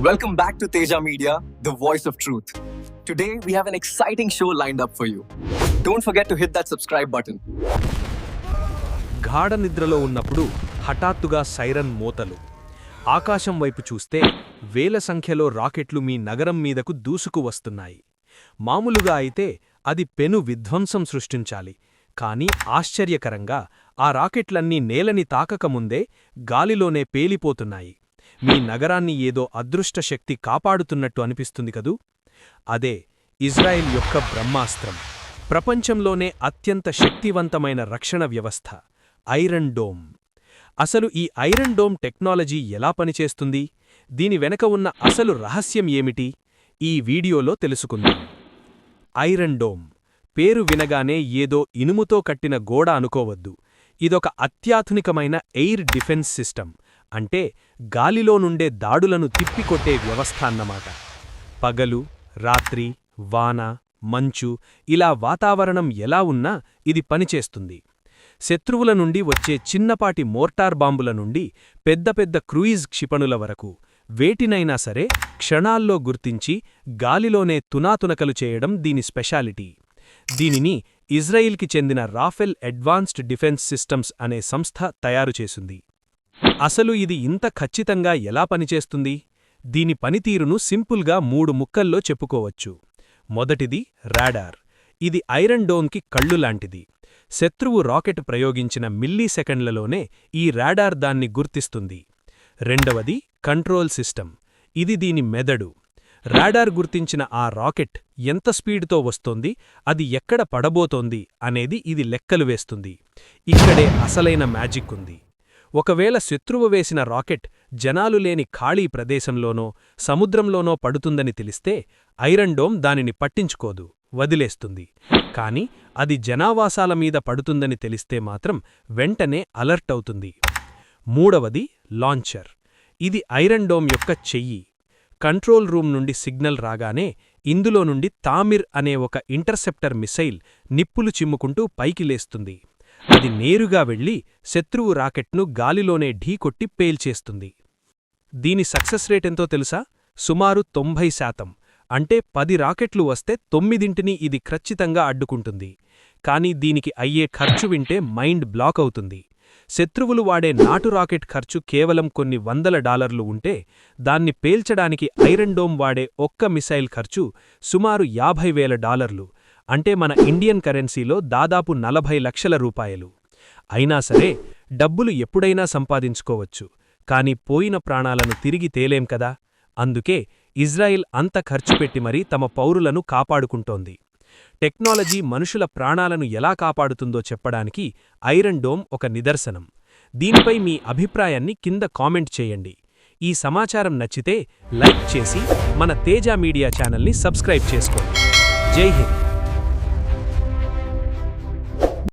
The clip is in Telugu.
Welcome back to Teja Media, the voice of truth. Today, we have an exciting show lined up for you. Don't forget to hit that subscribe button. గాఢ నిద్రలో ఉన్నప్పుడు హఠాత్తుగా సైరన్ మోతలు ఆకాశం వైపు చూస్తే వేల సంఖ్యలో రాకెట్లు మీ నగరం మీదకు దూసుకు వస్తున్నాయి మామూలుగా అయితే అది పెను విధ్వంసం సృష్టించాలి కాని ఆశ్చర్యకరంగా ఆ రాకెట్లన్నీ నేలని తాకకముందే గాలిలోనే పేలిపోతున్నాయి మీ నగరాన్ని ఏదో అదృష్ట శక్తి కాపాడుతున్నట్టు అనిపిస్తుంది కదూ? అదే ఇజ్రాయెల్ యొక్క బ్రహ్మాస్త్రం. ప్రపంచంలోనే అత్యంత శక్తివంతమైన రక్షణ వ్యవస్థ ఐరన్ డోమ్. అసలు ఈ ఐరన్ డోమ్ టెక్నాలజీ ఎలా పనిచేస్తుంది? దీని వెనక ఉన్న అసలు రహస్యం ఏమిటి? ఈ వీడియోలో తెలుసుకుందాం. ఐరన్ డోమ్ పేరు వినగానే ఏదో ఇనుముతో కట్టిన గోడ అనుకోవద్దు. ఇదొక అత్యాధునికమైన ఎయిర్ డిఫెన్స్ సిస్టమ్. అంటే గాలిలో నుండే దాడులను తిప్పికొట్టే వ్యవస్థ అన్నమాట. పగలు రాత్రి వాన మంచు ఇలా వాతావరణం ఎలా ఉన్నా ఇది పనిచేస్తుంది. శత్రువుల నుండి వచ్చే చిన్నపాటి మోర్టార్ బాంబుల నుండి పెద్ద పెద్ద క్రూయిజ్ క్షిపణుల వరకు వేటినైనా సరే క్షణాల్లో గుర్తించి గాలిలోనే తునాతునకలు చేయడం దీని స్పెషాలిటీ. దీనిని ఇజ్రాయిల్కి చెందిన రాఫెల్ అడ్వాన్స్డ్ డిఫెన్స్ సిస్టమ్స్ అనే సంస్థ తయారుచేసింది అసలు ఇది ఇంత ఖచ్చితంగా ఎలా పనిచేస్తుంది? దీని పనితీరును సింపుల్గా మూడు ముక్కల్లో చెప్పుకోవచ్చు. మొదటిది రాడార్. ఇది ఐరన్ డోమ్కి కళ్ళు లాంటిది. శత్రువు రాకెట్ ప్రయోగించిన మిల్లీ సెకండ్లలోనే ఈ రాడార్ దాన్ని గుర్తిస్తుంది. రెండవది కంట్రోల్ సిస్టమ్. ఇది దీని మెదడు. రాడార్ గుర్తించిన ఆ రాకెట్ ఎంత స్పీడ్తో వస్తోంది? అది ఎక్కడ పడబోతోంది? అనేది ఇది లెక్కలు వేస్తుంది. ఇక్కడే అసలైన మ్యాజిక్ ఉంది. ఒకవేళ శత్రువు వేసిన రాకెట్ జనాలు లేని ఖాళీ ప్రదేశంలోనో సముద్రంలోనో పడుతుందని తెలిస్తే ఐరన్ డోమ్ దానిని పట్టించుకోదు వదిలేస్తుంది. కాని అది జనావాసాల మీద పడుతుందని తెలిస్తే మాత్రం వెంటనే అలర్ట్ అవుతుంది. మూడవది లాంచర్. ఇది ఐరన్ డోమ్ యొక్క చెయ్యి. కంట్రోల్ రూమ్ నుండి సిగ్నల్ రాగానే ఇందులో నుండి తామిర్ అనే ఒక ఇంటర్సెప్టర్ మిసైల్ నిప్పులు చిమ్ముకుంటూ పైకి లేస్తుంది. అది నేరుగా వెళ్ళి శత్రువు రాకెట్ను గాలిలోనే ఢీకొట్టి పేల్చేస్తుంది దీని సక్సెస్ రేట్ ఎంతో తెలుసా? సుమారు తొంభై శాతం. అంటే పది రాకెట్లు వస్తే తొమ్మిదింటిని ఇది ఖచ్చితంగా అడ్డుకుంటుంది. కాని దీనికి అయ్యే ఖర్చు వింటే మైండ్ బ్లాక్ అవుతుంది. శత్రువులు వాడే నాటు రాకెట్ ఖర్చు కేవలం కొన్ని వందల డాలర్లు ఉంటే దాన్ని పేల్చడానికి ఐరన్ డోమ్ వాడే ఒక్క మిసైల్ ఖర్చు సుమారు యాభై వేల డాలర్లు. అంటే మన ఇండియన్ కరెన్సీలో దాదాపు నలభై లక్షల రూపాయలు. అయినా సరే డబ్బులు ఎప్పుడైనా సంపాదించుకోవచ్చు కాని పోయిన ప్రాణాలను తిరిగి తేలేం కదా? అందుకే ఇజ్రాయిల్ అంత ఖర్చు పెట్టి మరీ తమ పౌరులను కాపాడుకుంటోంది. టెక్నాలజీ మనుషుల ప్రాణాలను ఎలా కాపాడుతుందో చెప్పడానికి ఐరన్ డోమ్ ఒక నిదర్శనం. దీనిపై మీ అభిప్రాయాన్ని కింద కామెంట్ చేయండి. ఈ సమాచారం నచ్చితే లైక్ చేసి మన తేజ మీడియా ఛానల్ని సబ్స్క్రైబ్ చేసుకోండి. జై హింద్.